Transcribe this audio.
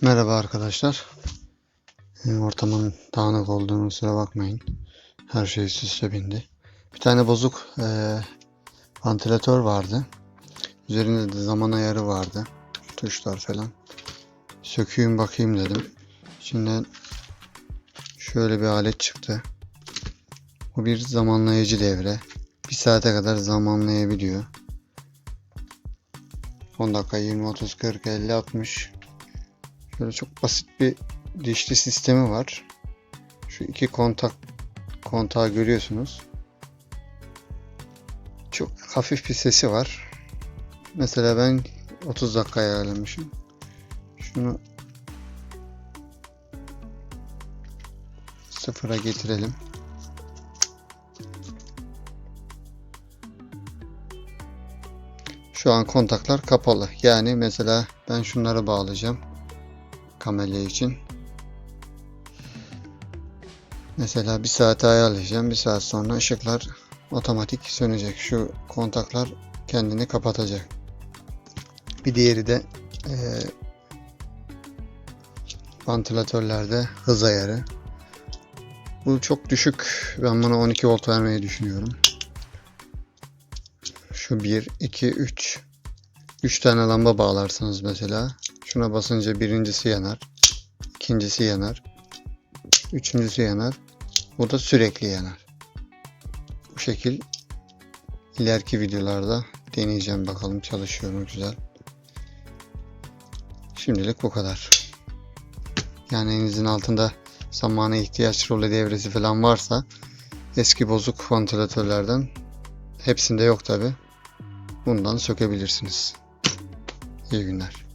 Merhaba arkadaşlar. Ortamın dağınık olduğunu kusura bakmayın. Her şey üst bindi. Bir tane bozuk eee vantilatör vardı. Üzerinde de zaman ayarı vardı. Tuşlar falan. Sökeyim bakayım dedim. İçinden şöyle bir alet çıktı. Bu bir zamanlayıcı devre. Bir saate kadar zamanlayabiliyor. 10 dakika, 20, 30, 40, 50, 60. Şöyle çok basit bir dişli sistemi var. Şu iki kontak kontağı görüyorsunuz. Çok hafif bir sesi var. Mesela ben 30 dakika ayarlamışım. Şunu sıfıra getirelim. Şu an kontaklar kapalı. Yani mesela ben şunları bağlayacağım kamelya için. Mesela bir saate ayarlayacağım. Bir saat sonra ışıklar otomatik sönecek. Şu kontaklar kendini kapatacak. Bir diğeri de eee vantilatörlerde hız ayarı. Bu çok düşük. Ben buna 12 volt vermeyi düşünüyorum. Şu 1, 2, 3. 3 tane lamba bağlarsınız mesela. Şuna basınca birincisi yanar. ikincisi yanar. Üçüncüsü yanar. Bu da sürekli yanar. Bu şekil ileriki videolarda deneyeceğim bakalım çalışıyor mu güzel. Şimdilik bu kadar. Yani elinizin altında zamana ihtiyaç rolü devresi falan varsa eski bozuk vantilatörlerden hepsinde yok tabi. Bundan sökebilirsiniz. İyi günler.